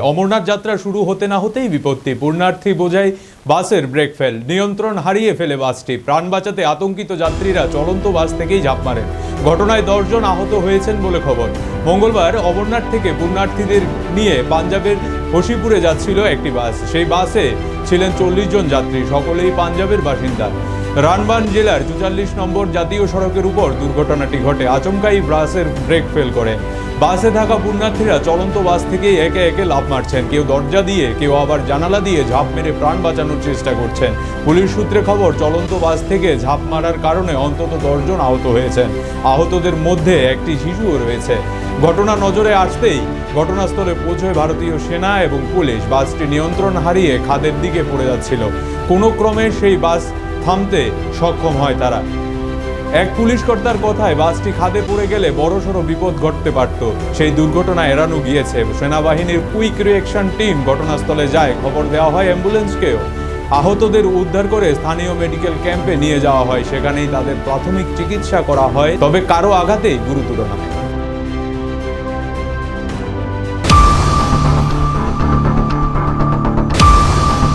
অমরনাথ যাত্রা শুরু হতে না হতেই বিপত্তি। পূর্ণার্থী বোঝাই বাসের ব্রেক ফেল। নিয়ন্ত্রণ হারিয়ে ফেলে বাসটি। প্রাণ বাঁচাতে আতঙ্কিত যাত্রীরা চলন্ত বাস থেকেই ঝাঁপ মারেন। ঘটনায় দশজন আহত হয়েছেন বলে খবর। মঙ্গলবার অমরনাথ থেকে পুণ্যার্থীদের নিয়ে পাঞ্জাবের হসিপুরে যাচ্ছিল একটি বাস। সেই বাসে ছিলেন চল্লিশ জন যাত্রী। সকলেই পাঞ্জাবের বাসিন্দা। রানবান জেলার চুচাল্লিশ নম্বর জাতীয় সড়কের উপর দুর্ঘটনাটি ঘটে। আচমকাই বাসের ব্রেক ফেল করে। বাসে থাকা পুণ্যার্থীরা চলন্ত বাস থেকেই একে একে লাফ মারছেন। কেউ দরজা দিয়ে, কেউ আবার জানালা দিয়ে ঝাঁপ মেরে প্রাণ বাঁচানোর চেষ্টা করছেন। পুলিশ সূত্রে খবর, চলন্ত বাস থেকে ঝাঁপ মারার কারণে অন্তত দশজন আহত হয়েছেন। আহতদের মধ্যে একটি শিশুও রয়েছে। ঘটনা নজরে আসতেই ঘটনাস্থলে পৌঁছয় ভারতীয় সেনা এবং পুলিশ। বাসটি নিয়ন্ত্রণ হারিয়ে খাদের দিকে পড়ে যাচ্ছিল। কোনো ক্রমে সেই বাস থামতে সক্ষম হয় তারা। এক পুলিশ কর্তার কথায় বাসটি খাদে পড়ে গেলে বড়সড় বিপদ ঘটতে পারত। সেই দুর্ঘটনা এড়ানো গিয়েছে। সেনাবাহিনীর কুইক রিয়েকশন টিম ঘটনাস্থলে যায়। খবর দেওয়া হয় অ্যাম্বুলেন্সকেও। আহতদের উদ্ধার করে স্থানীয় মেডিকেল ক্যাম্পে নিয়ে যাওয়া হয়। সেখানেই তাদের প্রাথমিক চিকিৎসা করা হয়। তবে কারও আঘাতেই গুরুত্ব নয়